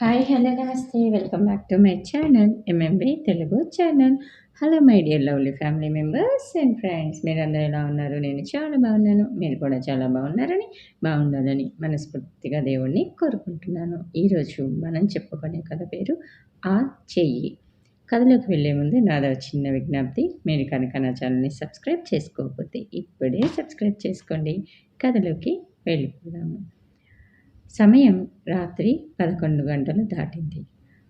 Hi hello నమస్తే. Welcome back to my channel MMB Telugu channel hello my dear lovely family members and friends మీరందరూ ఎలా ఉన్నారు? నేను చాలా బాగున్నాను. మీరు కూడా చాలా బాగున్నారని బాగుండాలని మనస్ఫూర్తిగా దేవుణ్ణి కోరుకుంటున్నాను. ఈరోజు మనం చెప్పుకునే కథ పేరు ఆ చెయ్యి. కథలోకి వెళ్ళే ముందు నాదో చిన్న విజ్ఞప్తి. మీరు కనుక నా ఛానల్ని సబ్స్క్రైబ్ చేసుకోకపోతే ఇప్పుడే సబ్స్క్రైబ్ చేసుకోండి. కథలోకి వెళ్ళిపోదాము. సమయం రాత్రి పదకొండు గంటలు దాటింది.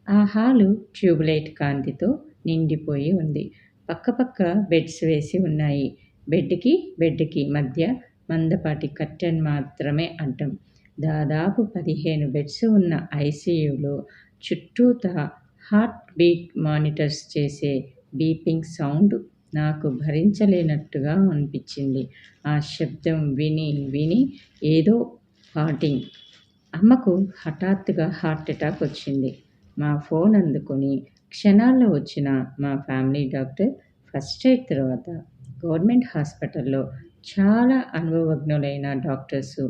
ఆ హాలు ట్యూబ్లైట్ కాంతితో నిండిపోయి ఉంది. పక్కపక్క బెడ్స్ వేసి ఉన్నాయి. బెడ్కి బెడ్కి మధ్య మందపాటి కర్టెన్ మాత్రమే అడ్డం. దాదాపు పదిహేను బెడ్స్ ఉన్న ఐసీయూలో చుట్టూతా హార్ట్ బీట్ మానిటర్స్ చేసే బీపింగ్ సౌండ్ నాకు భరించలేనట్టుగా అనిపించింది. ఆ శబ్దం విని విని ఏదో ఫాటింగ్ అమ్మకు హఠాత్తుగా హార్ట్ అటాక్ వచ్చింది. మా ఫోన్ అందుకొని క్షణాల్లో వచ్చిన మా ఫ్యామిలీ డాక్టర్ ఫస్ట్ ఎయిడ్ తర్వాత గవర్నమెంట్ హాస్పిటల్లో చాలా అనుభవజ్ఞులైన డాక్టర్సు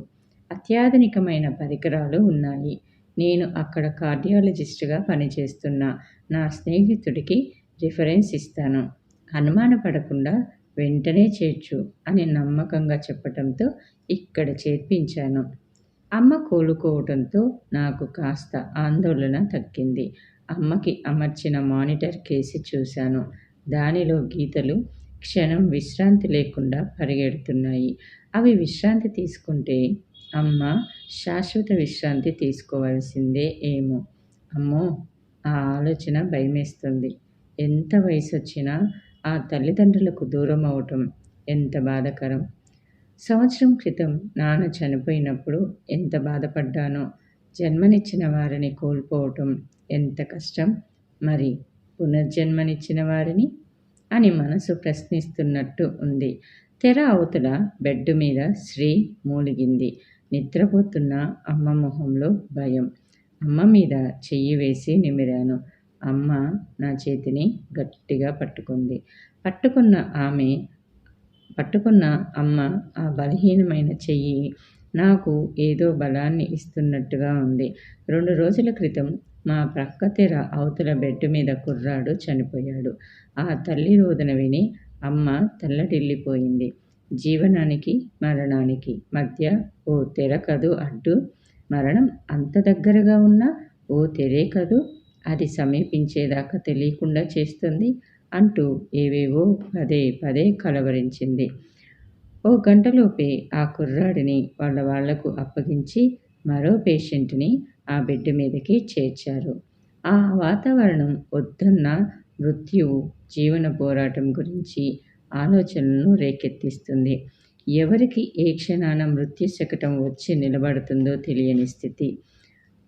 అత్యాధునికమైన పరికరాలు ఉన్నాయి. నేను అక్కడ కార్డియాలజిస్ట్గా పనిచేస్తున్న నా స్నేహితుడికి రిఫరెన్స్ ఇస్తాను. అనుమానపడకుండా వెంటనే చేర్చు అని నమ్మకంగా చెప్పడంతో ఇక్కడ చేర్పించాను. అమ్మ కోలుకోవడంతో నాకు కాస్త ఆందోళన తగ్గింది. అమ్మకి అమర్చిన మానిటర్ కేసి చూశాను. దానిలో గీతలు క్షణం విశ్రాంతి లేకుండా పరిగెడుతున్నాయి. అవి విశ్రాంతి తీసుకుంటే అమ్మ శాశ్వత విశ్రాంతి తీసుకోవాల్సిందే ఏమో. అమ్మో ఆ ఆలోచన భయమేస్తుంది. ఎంత వయసు వచ్చినా ఆ తల్లిదండ్రులకు దూరం అవటం ఎంత బాధకరం. సంవత్సరం క్రితం నాన్న చనిపోయినప్పుడు ఎంత బాధపడ్డానో జన్మనిచ్చిన వారిని కోల్పోవటం ఎంత కష్టం మరి పునర్జన్మనిచ్చిన వారిని? అని మనసు ప్రశ్నిస్తున్నట్టు ఉంది. తెర అవతల బెడ్ మీద శ్రీ మూలిగింది. నిద్రపోతున్న అమ్మ మొహంలో భయం. అమ్మ మీద చెయ్యి వేసి నిమిరాను. అమ్మ నా చేతిని గట్టిగా పట్టుకుంది. పట్టుకున్న ఆమె పట్టుకున్న అమ్మ ఆ బలహీనమైన చెయ్యి నాకు ఏదో బలాన్ని ఇస్తున్నట్టుగా ఉంది. రెండు రోజుల క్రితం మా ప్రక్క తెర అవతల బెడ్ మీద కుర్రాడు చనిపోయాడు. ఆ తల్లి రోదన విని అమ్మ తెల్లటిల్లిపోయింది జీవనానికి మరణానికి మధ్య ఓ తెర కదు అడ్డు? మరణం అంత దగ్గరగా ఉన్నా ఓ తెరే కదు? అది సమీపించేదాకా తెలియకుండా చేస్తుంది. అంటూ ఏవేవో పదే పదే కలవరించింది. ఓ గంటలోపే ఆ కుర్రాడిని వాళ్ళ వాళ్ళకు అప్పగించి మరో పేషెంట్ని ఆ బెడ్ మీదకి చేర్చారు. ఆ వాతావరణం వద్దన్న మృత్యువు జీవన పోరాటం గురించి ఆలోచనలను రేకెత్తిస్తుంది. ఎవరికి ఏ క్షణాన మృత్యు శకటం వచ్చి నిలబడుతుందో తెలియని స్థితి.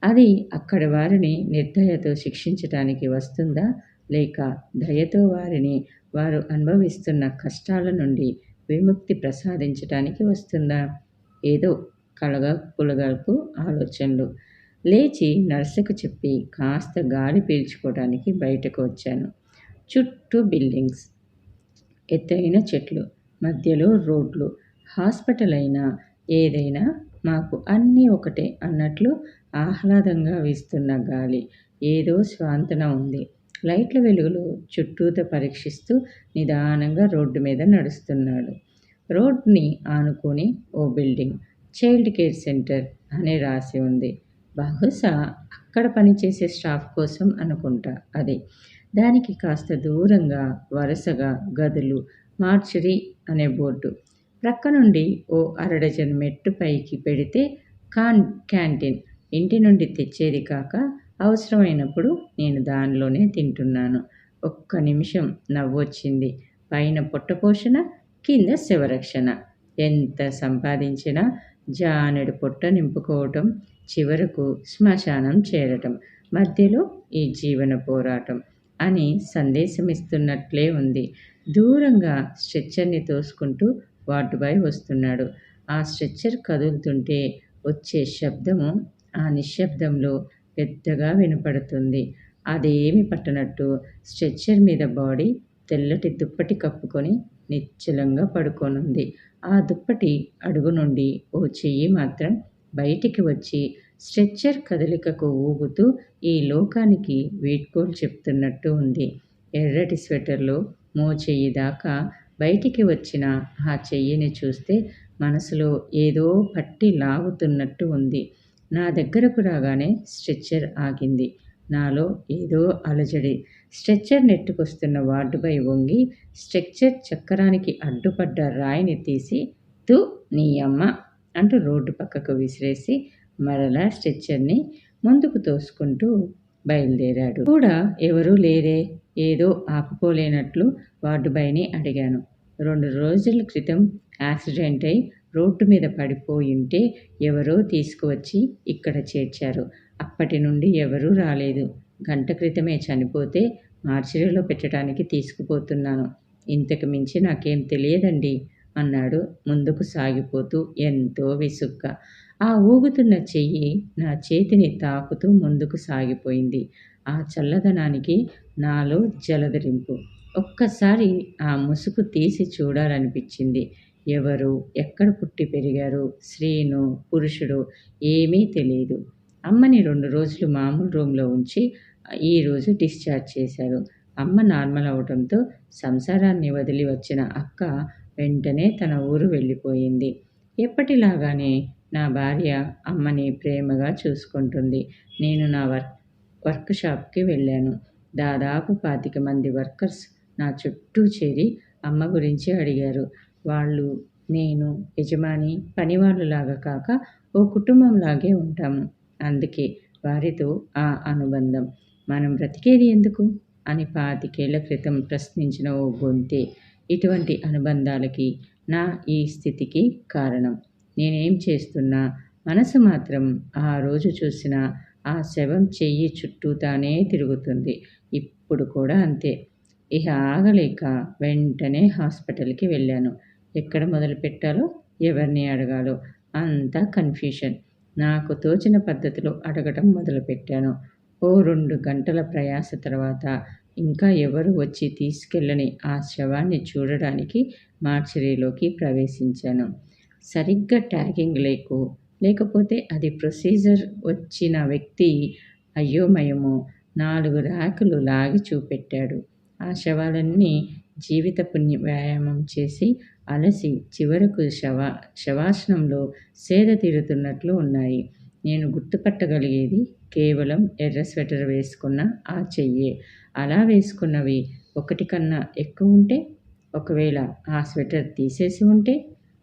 అది అక్కడ వారిని నిర్దయతో శిక్షించటానికి వస్తుందా? లేక దయతో వారిని వారు అనుభవిస్తున్న కష్టాల నుండి విముక్తి ప్రసాదించటానికి వస్తుందా? ఏదో కలగ పులగలకు ఆలోచనలు. లేచి నర్సుకు చెప్పి కాస్త గాలి పీల్చుకోవడానికి బయటకు వచ్చాను. చుట్టూ బిల్డింగ్స్. ఎత్తైన చెట్లు. మధ్యలో రోడ్లు. హాస్పిటల్ అయినా ఏదైనా మాకు అన్నీ ఒకటే అన్నట్లు ఆహ్లాదంగా వీస్తున్న గాలి. ఏదో స్వాంతన ఉంది. లైట్ల వెలుగులో చుట్టూత పరీక్షిస్తూ నిదానంగా రోడ్డు మీద నడుస్తున్నాడు. రోడ్ని ఆనుకొని ఓ బిల్డింగ్ చైల్డ్ కేర్ సెంటర్ అని రాసి ఉంది. బహుశా అక్కడ పనిచేసే స్టాఫ్ కోసం అనుకుంటా అది. దానికి కాస్త దూరంగా వరుసగా గదులు మార్చరీ అనే బోర్డు. ప్రక్క నుండి ఓ అరడజన్ మెట్టు పైకి పెడితే కాన్ క్యాంటీన్. ఇంటి నుండి తెచ్చేది కాక అవసరమైనప్పుడు నేను దానిలోనే తింటున్నాను. ఒక్క నిమిషం నవ్వొచ్చింది. పైన పొట్టపోషణ కింద శివరక్షణ. ఎంత సంపాదించినా జానెడు పొట్ట నింపుకోవటం చివరకు శ్మశానం చేరటం మధ్యలో ఈ జీవన పోరాటం అని సందేశం ఇస్తున్నట్లే ఉంది. దూరంగా స్ట్రెచ్చర్ని తోసుకుంటూ వార్డుబాయ్ వస్తున్నాడు. ఆ స్ట్రెచ్చర్ కదులుతుంటే వచ్చే శబ్దము ఆ నిశ్శబ్దంలో పెద్దగా వినపడుతుంది. అదేమి పట్టనట్టు స్ట్రెచ్చర్ మీద బాడీ తెల్లటి దుప్పటి కప్పుకొని నిశ్చలంగా పడుకోనుంది. ఆ దుప్పటి అడుగు నుండి ఓ చెయ్యి మాత్రం బయటికి వచ్చి స్ట్రెచ్చర్ కదలికకు ఊగుతూ ఈ లోకానికి వీడ్కోలు చెప్తున్నట్టు ఉంది. ఎర్రటి స్వెటర్లో మోచెయ్యి దాకా బయటికి వచ్చిన ఆ చెయ్యిని చూస్తే మనసులో ఏదో పట్టి లాగుతున్నట్టు ఉంది. నా దగ్గరకు రాగానే స్ట్రెచ్చర్ ఆగింది. నాలో ఏదో అలజడి. స్ట్రెచ్చర్ నెట్టుకొస్తున్న వార్డుపై వంగి స్ట్రెచ్చర్ చక్రానికి అడ్డుపడ్డ రాయిని తీసి తు నీ అమ్మ అంటూ రోడ్డు పక్కకు విసిరేసి మరలా స్ట్రెచ్చర్ని ముందుకు తోసుకుంటూ బయలుదేరాడు. కూడా ఎవరూ లేరే. ఏదో ఆపుకోలేనట్లు వార్డుబైని అడిగాను. రెండు రోజుల క్రితం యాక్సిడెంట్ అయి రోడ్డు మీద పడిపోయింటే ఎవరో తీసుకువచ్చి ఇక్కడ చేర్చారు. అప్పటి నుండి ఎవరూ రాలేదు. గంట క్రితమే చనిపోతే మార్చిరీలో పెట్టడానికి తీసుకుపోతున్నాను. ఇంతకు మించి నాకేం తెలియదండి అన్నాడు ముందుకు సాగిపోతూ ఎంతో విసుగ్గా. ఆ ఊగుతున్న చెయ్యి నా చేతిని తాకుతూ ముందుకు సాగిపోయింది. ఆ చల్లదనానికి నాలో జలదరింపు. ఒక్కసారి ఆ ముసుగు తీసి చూడాలనిపించింది. ఎవరు? ఎక్కడ పుట్టి పెరిగారు? స్త్రీను? పురుషుడు? ఏమీ తెలియదు అమ్మని రెండు రోజులు మామూలు రూమ్లో ఉంచి ఈరోజు డిశ్చార్జ్ చేశారు. అమ్మ నార్మల్ అవడంతో సంసారాన్ని వదిలి వచ్చిన అక్క వెంటనే తన ఊరు వెళ్ళిపోయింది. ఎప్పటిలాగానే నా భార్య అమ్మని ప్రేమగా చూసుకుంటుంది. నేను నా వర్క్ వర్క్ షాప్కి వెళ్ళాను. దాదాపు పాతిక మంది వర్కర్స్ నా చుట్టూ చేరి అమ్మ గురించి అడిగారు. వాళ్ళు నేను యజమాని పనివాళ్ళులాగా కాక ఓ కుటుంబంలాగే ఉంటాము. అందుకే వారితో ఆ అనుబంధం. మనం బ్రతికేది ఎందుకు? అని పాతికేళ్ళ క్రితం ప్రశ్నించిన ఓ గొంతే ఇటువంటి అనుబంధాలకి నా ఈ స్థితికి కారణం. నేనేం చేస్తున్నా మనసు మాత్రం ఆ రోజు చూసిన ఆ శవం చెయ్యి చుట్టూ తానే తిరుగుతుంది. ఇప్పుడు కూడా అంతే. ఇక ఆగలేక వెంటనే హాస్పిటల్కి వెళ్ళాను. ఎక్కడ మొదలు పెట్టాలో ఎవరిని అడగాలో అంతా కన్ఫ్యూషన్. నాకు తోచిన పద్ధతిలో అడగటం మొదలుపెట్టాను ఓ రెండు గంటల ప్రయాస తర్వాత ఇంకా ఎవరు వచ్చి తీసుకెళ్ళని ఆ శవాన్ని చూడడానికి మార్చరీలోకి ప్రవేశించాను. సరిగ్గా ట్యాగింగ్ లేకు లేకపోతే అది ప్రొసీజర్ వచ్చిన వ్యక్తి అయోమయమో నాలుగు ర్యాకులు లాగి చూపెట్టాడు. ఆ శవాలన్నీ జీవిత పుణ్య వ్యాయామం చేసి అలసి చివరకు శవ శవాసనంలో సేద తీరుతున్నట్లు ఉన్నాయి. నేను గుర్తుపట్టగలిగేది కేవలం ఎర్ర స్వెటర్ వేసుకున్న ఆ చెయ్యే. అలా వేసుకున్నవి ఒకటి కన్నా ఎక్కువ ఉంటే ఒకవేళ ఆ స్వెటర్ తీసేసి ఉంటే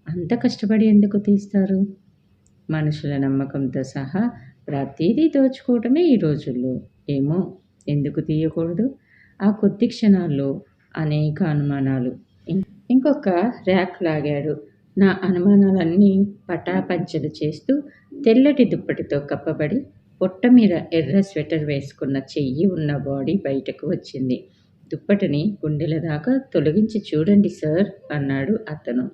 అంత కష్టపడి ఎందుకు తీస్తారు? మనుషుల నమ్మకంతో సహా ప్రతిదీ దోచుకోవటమే ఈ రోజుల్లో. ఏమో ఎందుకు తీయకూడదు? ఆ కొద్ది క్షణాల్లో అనేక అనుమానాలు. ఇంకొక ర్యాక్ లాగాడు. నా అనుమానాలన్నీ పటాపంచలు చేస్తూ తెల్లటి దుప్పటితో కప్పబడి పొట్ట మీద ఎర్ర స్వెటర్ వేసుకున్న చెయ్యి ఉన్న బాడీ బయటకు వచ్చింది. దుప్పటిని గుండెల దాకా తొలగించి చూడండి సార్ అన్నాడు అతను.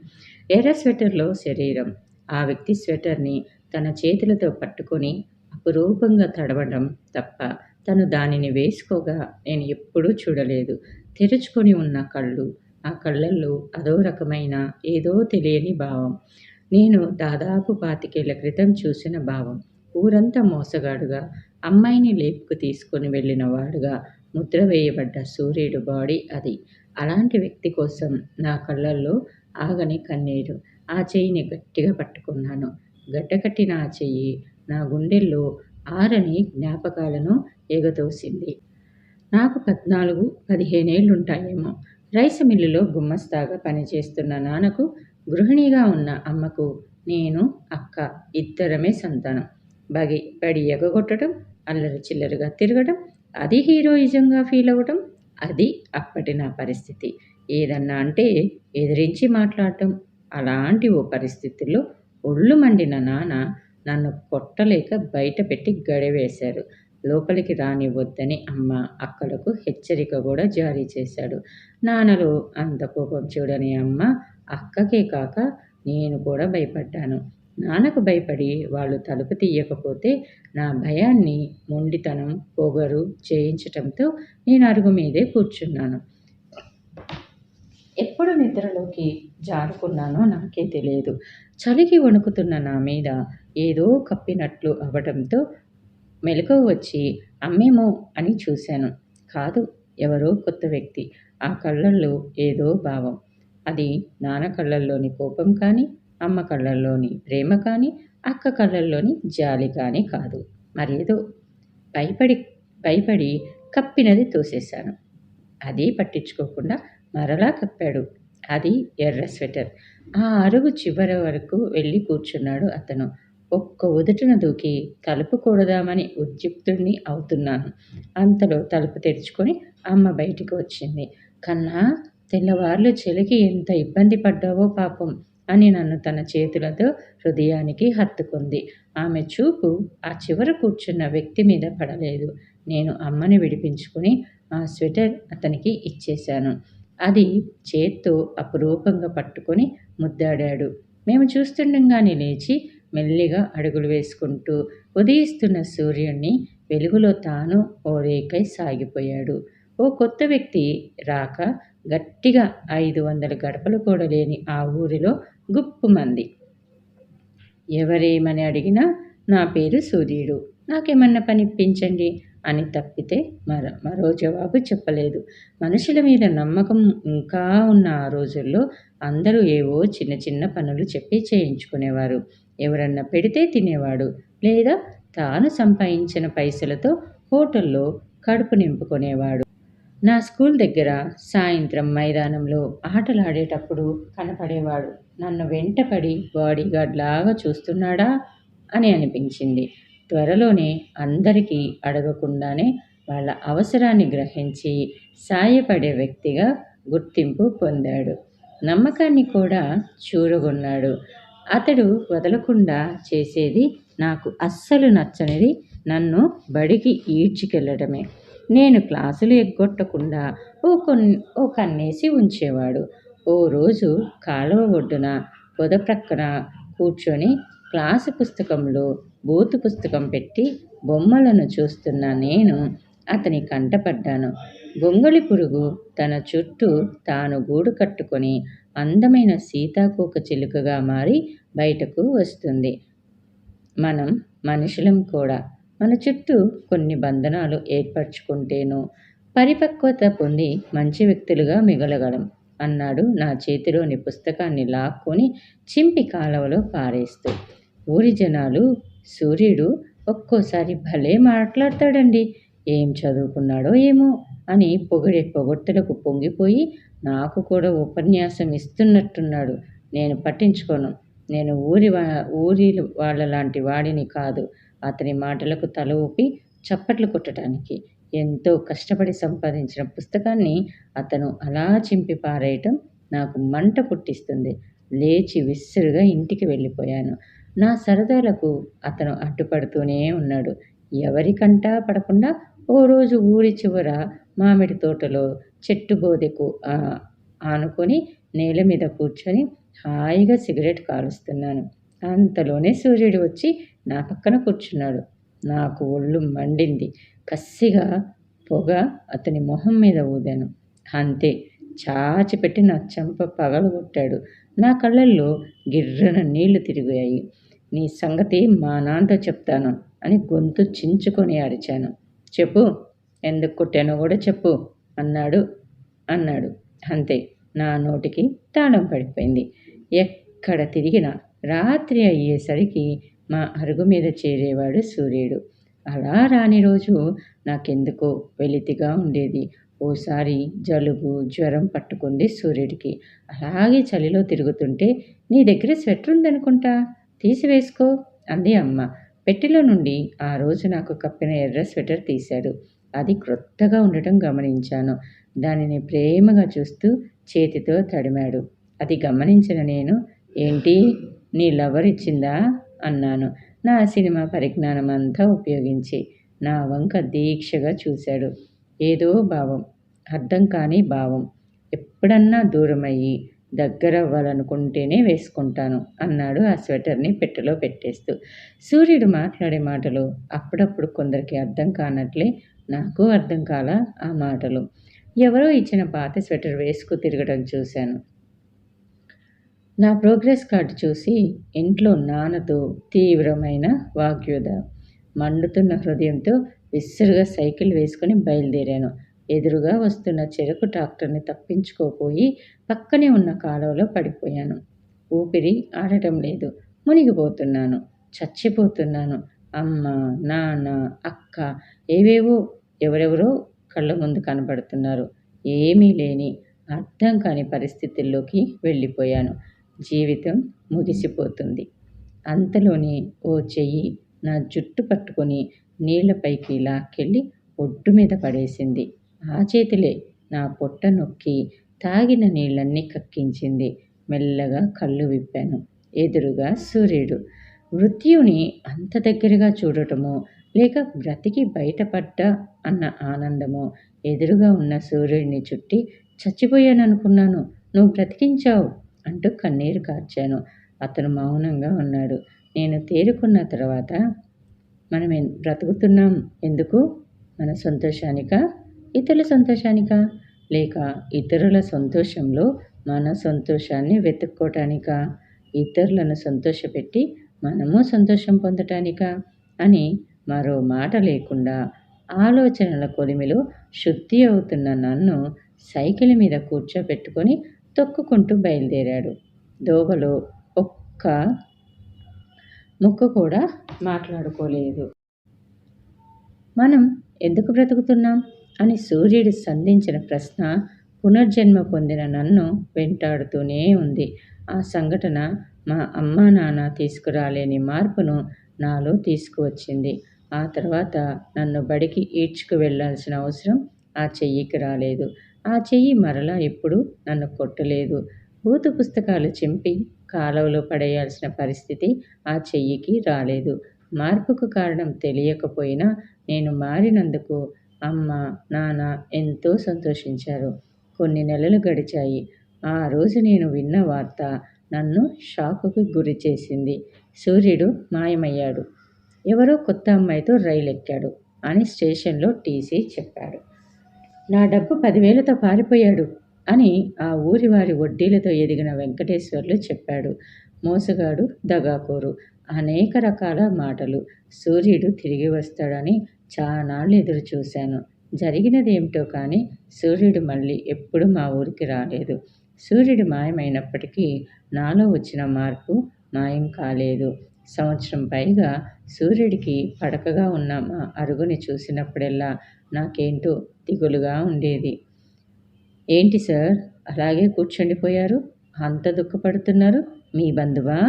ఎర్ర స్వెటర్లో శరీరం. ఆ వ్యక్తి స్వెటర్ని తన చేతులతో పట్టుకొని అపురూపంగా తడవడం తప్ప తను దానిని వేసుకోగా నేను ఎప్పుడూ చూడలేదు. తెరుచుకొని ఉన్న కళ్ళు ఆ కళ్ళల్లో అదో రకమైన ఏదో తెలియని భావం. నేను దాదాపు పాతికేళ్ళ క్రితం చూసిన భావం. ఊరంతా మోసగాడుగా అమ్మాయిని లేపుకు తీసుకొని వెళ్ళిన వాడుగా ముద్ర వేయబడ్డ సూర్యుడు బాడీ అది. అలాంటి వ్యక్తి కోసం నా కళ్ళల్లో ఆగని కన్నీరు. ఆ చెయ్యిని గట్టిగా పట్టుకున్నాను. గడ్డకట్టిన ఆ చెయ్యి నా గుండెల్లో ఆరని జ్ఞాపకాలను ఎగతోసింది నాకు పద్నాలుగు పదిహేనేళ్ళుంటాయేమో రైస్ మిల్లులో గుమ్మస్తాగా పనిచేస్తున్న నాన్నకు గృహిణిగా ఉన్న అమ్మకు నేను అక్క ఇద్దరమే సంతానం. బగి బడి ఎగగొట్టడం అల్లరి చిల్లరగా తిరగడం అది హీరోయిజంగా ఫీల్ అవ్వటం అది అప్పటి నా పరిస్థితి. ఏదన్నా అంటే ఎదిరించి మాట్లాడటం. అలాంటి ఓ పరిస్థితుల్లో ఒళ్ళు మండిన నాన్న నన్ను కొట్టలేక బయట పెట్టి గడివేశారు. లోపలికి రానివ్వద్దని అమ్మ అక్కలకు హెచ్చరిక కూడా జారీ చేశాడు. నాన్నలో అంత కోపం చూడని అమ్మ అక్కకే కాక నేను కూడా భయపడ్డాను. నాన్నకు భయపడి వాళ్ళు తలుపు తీయకపోతే నా భయాన్ని మొండితనం పొగరు చేయించటంతో నేను అరుగు మీదే కూర్చున్నాను. ఎప్పుడు నిద్రలోకి జారుకున్నానో నాకే తెలియదు. చలికి వణుకుతున్న నా మీద ఏదో కప్పినట్లు అవ్వడంతో మెలకువ వచ్చి అమ్మేమో అని చూశాను. కాదు ఎవరో కొత్త వ్యక్తి. ఆ కళ్ళల్లో ఏదో భావం. అది నాన్న కళ్ళల్లోని కోపం కానీ అమ్మ కళ్ళల్లోని ప్రేమ కానీ అక్క కళ్ళల్లోని జాలి కానీ కాదు. మరేదో. భయపడి భయపడి కప్పినది తోసేశాను. అది పట్టించుకోకుండా మరలా కప్పాడు. అది ఎర్ర స్వెటర్. ఆ అరుగు చివరి వరకు వెళ్ళి కూర్చున్నాడు అతను. ఒక్క ఉదటిన దూకి తలుపు కూడదామని ఉద్యుక్తుడిని అవుతున్నాను. అంతలో తలుపు తెరుచుకొని అమ్మ బయటికి వచ్చింది. కన్నా తెల్లవార్లు చెలికి ఎంత ఇబ్బంది పడ్డావో పాపం అని నన్ను తన చేతులతో హృదయానికి హత్తుకుంది. ఆమె చూపు ఆ చివర కూర్చున్న వ్యక్తి మీద పడలేదు. నేను అమ్మని విడిపించుకుని ఆ స్వెటర్ అతనికి ఇచ్చేశాను. అది చేత్తో అపురూపంగా పట్టుకొని ముద్దాడాడు. మేము చూస్తుండగానే లేచి మెల్లిగా అడుగులు వేసుకుంటూ ఉదయిస్తున్న సూర్యుణ్ణి వెలుగులో తాను ఓ రేకై సాగిపోయాడు. ఓ కొత్త వ్యక్తి రాక గట్టిగా ఐదు వందల గడపలు కూడా లేని ఆ ఊరిలో గుప్పు మంది. ఎవరేమని అడిగినా నా పేరు సూర్యుడు. నాకేమన్నా పనిప్పించండి అని తప్పితే మర మరో జవాబు చెప్పలేదు. మనుషుల మీద నమ్మకం ఇంకా ఉన్న ఆ రోజుల్లో అందరూ ఏవో చిన్న చిన్న పనులు చెప్పి చేయించుకునేవారు. ఎవరన్నా పెడితే తినేవాడు లేదా తాను సంపాదించిన పైసలతో హోటల్లో కడుపు నింపుకునేవాడు. నా స్కూల్ దగ్గర సాయంత్రం మైదానంలో ఆటలాడేటప్పుడు కనపడేవాడు. నన్ను వెంటపడి బాడీగార్డ్ లాగా చూస్తున్నాడా అని అనిపించింది. త్వరలోనే అందరికీ అడగకుండానే వాళ్ళ అవసరాన్ని గ్రహించి సాయపడే వ్యక్తిగా గుర్తింపు పొందాడు. నమ్మకాన్ని కూడా చూరగొన్నాడు. అతడు వదలకుండా చేసేది నాకు అస్సలు నచ్చనిది. నన్ను బడికి ఈడ్చికెళ్ళడమే. నేను క్లాసులు ఎగ్గొట్టకుండా ఓ కొన్ని ఓ కన్నేసి ఉంచేవాడు. ఓ రోజు కాలువ ఒడ్డున పొద ప్రక్కన కూర్చొని క్లాసు పుస్తకంలో బూతు పుస్తకం పెట్టి బొమ్మలను చూస్తున్న నేను అతని కంటపడ్డాను. గొంగళి పురుగు తన చుట్టూ తాను గూడు కట్టుకొని అందమైన సీతాకోక చిలుకగా మారి బయటకు వస్తుంది. మనం మనుషులం కూడా. మన చుట్టూ కొన్ని బంధనాలు ఏర్పరచుకుంటేనూ పరిపక్వత పొంది మంచి వ్యక్తులుగా మిగలగలం అన్నాడు నా చేతిలోని పుస్తకాన్ని లాక్కొని చింపి కాలవలో పారేస్తూ. ఊరి జనాలు సూర్యుడు ఒక్కోసారి భలే మాట్లాడతాడండి. ఏం చదువుకున్నాడో ఏమో అని పొగిడే పొగొట్టలకు పొంగిపోయి నాకు కూడా ఉపన్యాసం ఇస్తున్నట్టున్నాడు. నేను పట్టించుకోను. నేను ఊరి ఊరి వాళ్ళ లాంటి వాడిని కాదు. అతని మాటలకు తల ఊపి చప్పట్లు కొట్టడానికి ఎంతో కష్టపడి సంపాదించిన పుస్తకాన్ని అతను అలా చింపి పారేయటం నాకు మంట పుట్టిస్తుంది. లేచి విస్సురుగా ఇంటికి వెళ్ళిపోయాను. నా సరదాలకు అతను అడ్డుపడుతూనే ఉన్నాడు. ఎవరికంటా పడకుండా ఓ రోజు ఊరి చివర మామిడి తోటలో చెట్టు బోదెకు ఆనుకొని నేల మీద కూర్చొని హాయిగా సిగరెట్ కాలుస్తున్నాను. అంతలోనే సూర్యుడు వచ్చి నా పక్కన కూర్చున్నాడు. నాకు ఒళ్ళు మండింది. కసిగా పొగ అతని మొహం మీద ఊదాను. అంతే చాచిపెట్టి నా చెంప పగలగొట్టాడు నా కళ్ళల్లో గిర్రన నీళ్ళు తిరిగాయి. నీ సంగతి మా నాన్నతో చెప్తాను అని గొంతు చించుకొని అరిచాను. చెప్పు. ఎందుకు కొట్టానో కూడా చెప్పు. అన్నాడు. అన్నాడు. అంతే. నా నోటికి తాళం పడిపోయింది. ఎక్కడ తిరిగినా రాత్రి అయ్యేసరికి మా అరుగు మీద చేరేవాడు సూర్యుడు. అలా రాని రోజు నాకెందుకో వెలితిగా ఉండేది. ఓసారి జలుబు జ్వరం పట్టుకుంది సూర్యుడికి. అలాగే చలిలో తిరుగుతుంటే నీ దగ్గర స్వెటర్ ఉందనుకుంటా. తీసివేసుకో అంది అమ్మ. పెట్టెలో నుండి ఆ రోజు నాకు కప్పిన ఎర్ర స్వెటర్ తీశాడు. అది క్రొత్తగా ఉండటం గమనించాను. దానిని ప్రేమగా చూస్తూ చేతితో తడిమాడు. అది గమనించిన నేను ఏంటి? నీ లవర్ ఇచ్చిందా? అన్నాను. నా సినిమా పరిజ్ఞానం అంతా ఉపయోగించి నా వంక దీక్షగా చూశాడు. ఏదో భావం అర్థం కాని భావం. ఎప్పుడన్నా దూరమయ్యి దగ్గర అవ్వాలనుకుంటేనే వేసుకుంటాను అన్నాడు ఆ స్వెటర్ని పెట్టెలో పెట్టేస్తూ. సూర్యుడు మాట్లాడే మాటలు అప్పుడప్పుడు కొందరికి అర్థం కానట్లే నాకు అర్థం కాల ఆ మాటలు. ఎవరో ఇచ్చిన పాత స్వెటర్ వేసుకు తిరగడం చూశాను. నా ప్రోగ్రెస్ కార్డు చూసి ఇంట్లో నాన్నతో తీవ్రమైన వాగ్యుధ మండుతున్న హృదయంతో విసురుగా సైకిల్ వేసుకుని బయలుదేరాను. ఎదురుగా వస్తున్న చెరుకు ట్రాక్టర్ని తప్పించుకోపోయి పక్కనే ఉన్న కాలువలో పడిపోయాను. ఊపిరి ఆడటం లేదు. మునిగిపోతున్నాను. చచ్చిపోతున్నాను. అమ్మ నాన్న అక్క ఏవేవో ఎవరెవరో కళ్ళ ముందు కనబడుతున్నారు. ఏమీ లేని అర్థం కాని పరిస్థితుల్లోకి వెళ్ళిపోయాను. జీవితం ముగిసిపోతుంది. అంతలోనే ఓ చెయ్యి నా జుట్టు పట్టుకొని నీళ్ళపైకి లాక్కెళ్ళి ఒడ్డు మీద పడేసింది. ఆ చేతిలే నా పొట్ట నొక్కి తాగిన నీళ్ళన్నీ కక్కించింది. మెల్లగా కళ్ళు విప్పాను. ఎదురుగా సూర్యుడు. మృత్యుని అంత దగ్గరగా చూడటమో లేక బ్రతికి బయటపడ్డా అన్న ఆనందము ఎదురుగా ఉన్న సూర్యుడిని చుట్టి చచ్చిపోయాననుకున్నాను. నువ్వు బ్రతికించావు అంటూ కన్నీరు కార్చాను. అతను మౌనంగా ఉన్నాడు. నేను తేరుకున్న తర్వాత మనం బ్రతుకుతున్నాం. ఎందుకు? మన సంతోషానిక? ఇతరుల సంతోషానికా? లేక ఇతరుల సంతోషంలో మన సంతోషాన్ని వెతుక్కోవటానిక ఇతరులను సంతోషపెట్టి మనము సంతోషం పొందటానిక? అని మరో మాట లేకుండా ఆలోచనల కొలిమిలో శుద్ధి అవుతున్న నన్ను సైకిల్ మీద కూర్చోబెట్టుకొని తొక్కుకుంటూ బయలుదేరాడు. దోవలో ఒక్క ముక్క కూడా మాట్లాడుకోలేదు. మనం ఎందుకు బ్రతుకుతున్నాం? అని సూర్యుడు సంధించిన ప్రశ్న పునర్జన్మ పొందిన నన్ను వెంటాడుతూనే ఉంది. ఆ సంఘటన మా అమ్మా నాన్న తీసుకురాలేని మార్పును నాలో తీసుకువచ్చింది. ఆ తర్వాత నన్ను బడికి ఈడ్చుకు వెళ్ళాల్సిన అవసరం ఆ చెయ్యికి రాలేదు. ఆ చెయ్యి మరలా ఎప్పుడు నన్ను కొట్టలేదు. భూత పుస్తకాలు చింపి కాలువలో పడేయాల్సిన పరిస్థితి ఆ చెయ్యికి రాలేదు. మార్పుకు కారణం తెలియకపోయినా నేను మారినందుకు అమ్మ నాన్న ఎంతో సంతోషించారు. కొన్ని నెలలు గడిచాయి. ఆ రోజు నేను విన్న వార్త నన్ను షాకుకు గురి చేసింది. సూర్యుడు మాయమయ్యాడు. ఎవరో కొత్త అమ్మాయితో రైలు ఎక్కాడు అని స్టేషన్లో టీసీ చెప్పాడు. నా డబ్బు పదివేలతో పారిపోయాడు అని ఆ ఊరి వారి వడ్డీలతో ఎదిగిన వెంకటేశ్వర్లు చెప్పాడు. మోసగాడు దగాకోరు. అనేక రకాల మాటలు. సూర్యుడు తిరిగి వస్తాడని చాలాళ్ళు ఎదురు చూశాను జరిగినది ఏమిటో కానీ సూర్యుడు మళ్ళీ ఎప్పుడు మా ఊరికి రాలేదు. సూర్యుడు మాయమైనప్పటికీ నాలో వచ్చిన మార్పు మాయం కాలేదు. సంవత్సరం పైగా సూర్యుడికి పడకగా ఉన్న మా అరుగుని చూసినప్పుడల్లా నాకేంటో దిగులుగా ఉండేది. ఏంటి సార్? అలాగే కూర్చుండిపోయారు? అంత దుఃఖపడుతున్నారు? మీ బంధువా?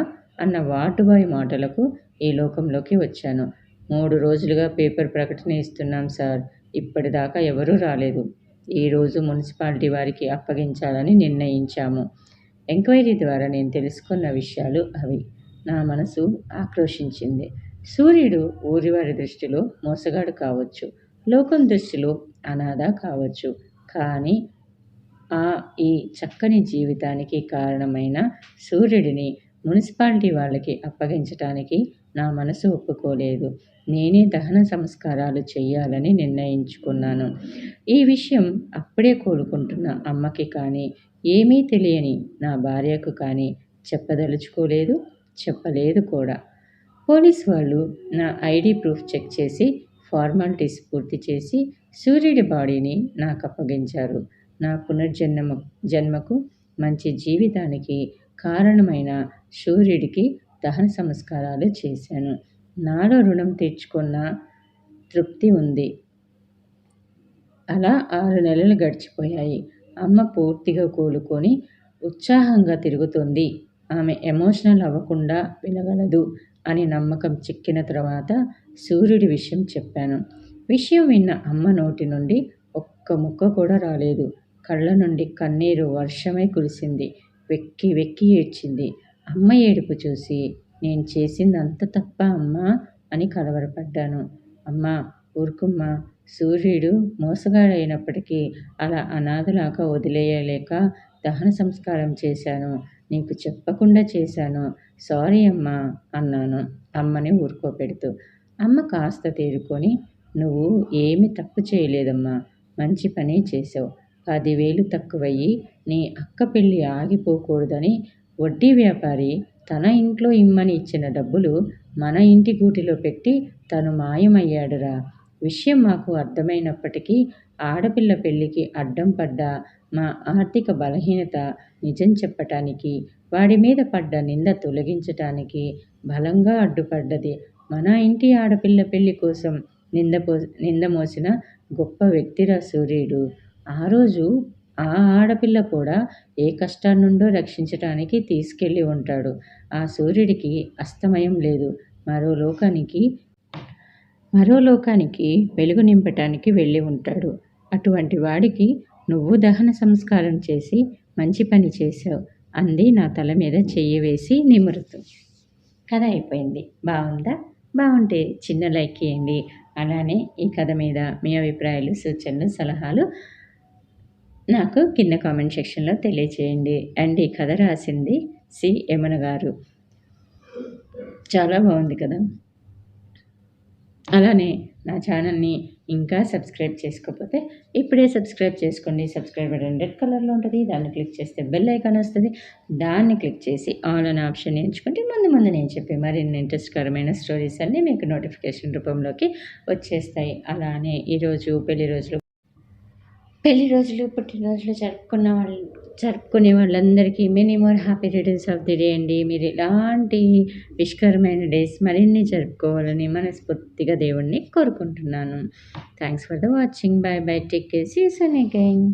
అన్న వాటుబాయి మాటలకు ఈ లోకంలోకి వచ్చాను. మూడు రోజులుగా పేపర్ ప్రకటన ఇస్తున్నాం సార్. ఇప్పటిదాకా ఎవరూ రాలేదు. ఈరోజు మున్సిపాలిటీ వారికి అప్పగించాలని నిర్ణయించాము. ఎంక్వైరీ ద్వారా నేను తెలుసుకున్న విషయాలు అవి. నా మనసు ఆక్రోషించింది సూర్యుడు ఊరివారి దృష్టిలో మోసగాడు కావచ్చు. లోకం దృష్టిలో అనాథ కావచ్చు. కానీ ఆ ఈ చక్కని జీవితానికి కారణమైన సూర్యుడిని మున్సిపాలిటీ వాళ్ళకి అప్పగించటానికి నా మనసు ఒప్పుకోలేదు. నేనే దహన సంస్కారాలు చేయాలని నిర్ణయించుకున్నాను. ఈ విషయం అప్పుడే కోలుకుంటున్న అమ్మకి కానీ ఏమీ తెలియని నా భార్యకు కానీ చెప్పదలుచుకోలేదు చెప్పలేదు కూడా. పోలీస్ వాళ్ళు నా ఐడి ప్రూఫ్ చెక్ చేసి ఫార్మాలిటీస్ పూర్తి చేసి సూర్యుడి బాడీని నాకు అప్పగించారు. నా పునర్జన్మ జన్మకు మంచి జీవితానికి కారణమైన సూర్యుడికి దహన సంస్కారాలు చేశాను. నాలో రుణం తీర్చుకున్న తృప్తి ఉంది. అలా ఆరు నెలలు గడిచిపోయాయి. అమ్మ పూర్తిగా కోలుకొని ఉత్సాహంగా తిరుగుతుంది. ఆమె ఎమోషనల్ అవ్వకుండా వినగలదు అని నమ్మకం చిక్కిన తర్వాత సూర్యుడి విషయం చెప్పాను. విషయం విన్న అమ్మ నోటి నుండి ఒక్క ముక్క కూడా రాలేదు. కళ్ళ నుండి కన్నీరు వర్షమై కురిసింది. వెక్కి వెక్కి ఏడ్చింది. అమ్మ ఏడుపు చూసి నేను చేసింది అంత తప్ప అమ్మా అని కలవరపడ్డాను. అమ్మా ఊరుకుమ్మా. సూర్యుడు మోసగాడైనప్పటికీ అలా అనాథలాగా వదిలేయలేక దహన సంస్కారం చేశాను. నీకు చెప్పకుండా చేశాను. సారీ అమ్మా అన్నాను. అమ్మని ఊరుకోపెడుతూ అమ్మ కాస్త తేరుకొని నువ్వు ఏమి తప్పు చేయలేదమ్మా. మంచి పని చేసావు పదివేలు తక్కువయ్యి నీ అక్క పెళ్ళి ఆగిపోకూడదని వడ్డీ వ్యాపారి తన ఇంట్లో ఇమ్మని ఇచ్చిన డబ్బులు మన ఇంటి గూటిలో పెట్టి తను మాయమయ్యాడురా. విషయం మాకు అర్థమైనప్పటికీ ఆడపిల్ల పెళ్ళికి అడ్డం పడ్డ మా ఆర్థిక బలహీనత నిజం చెప్పటానికి వాడి మీద పడ్డ నింద తొలగించటానికి బలంగా అడ్డుపడ్డది మన ఇంటి ఆడపిల్ల పెళ్ళి కోసం నిందపో నింద మోసిన గొప్ప వ్యక్తిరా సూర్యుడు. ఆ రోజు ఆ ఆడపిల్ల కూడా ఏ కష్టాన్నుండో రక్షించటానికి తీసుకెళ్ళి ఉంటాడు. ఆ సూర్యుడికి అస్తమయం లేదు. మరో లోకానికి మరో లోకానికి వెలుగు నింపటానికి వెళ్ళి ఉంటాడు. అటువంటి వాడికి నువ్వు దహన సంస్కారం చేసి మంచి పని చేశావు. అంది నా తల మీద చెయ్యి వేసి నిమురుతూ. కథ అయిపోయింది. బాగుందా బాగుంటే చిన్న లైక్ చేయండి. అలానే ఈ కథ మీద మీ అభిప్రాయాలు సూచనలు సలహాలు నాకు కింద కామెంట్ సెక్షన్లో తెలియచేయండి. అండ్ ఈ కథ రాసింది సి. యమున గారు. చాలా బాగుంది కదా? అలానే నా ఛానల్ని ఇంకా సబ్స్క్రైబ్ చేసుకోకపోతే ఇప్పుడే సబ్స్క్రైబ్ చేసుకోండి. సబ్స్క్రైబ్ బటన్ రెడ్ కలర్లో ఉంటుంది. దాన్ని క్లిక్ చేస్తే బెల్ ఐకాన్ వస్తుంది. దాన్ని క్లిక్ చేసి ఆల్ అనే ఆప్షన్ ఎంచుకుంటే ముందు ముందు నేను చెప్పి మరిన్ని ఇంట్రెస్ట్కరమైన స్టోరీస్ అన్నీ మీకు నోటిఫికేషన్ రూపంలోకి వచ్చేస్తాయి. అలానే ఈరోజు పెళ్ళి రోజులు పెళ్ళి రోజులు పుట్టినరోజులు జరుపుకున్న వాళ్ళు జరుపుకునే వాళ్ళందరికీ many more happy returns of the day అండి. మీరు ఇలాంటి విష్కరమైన డేస్ మరిన్ని జరుపుకోవాలని మనస్ఫూర్తిగా దేవుణ్ణి కోరుకుంటున్నాను. Thanks for the watching bye bye take care season again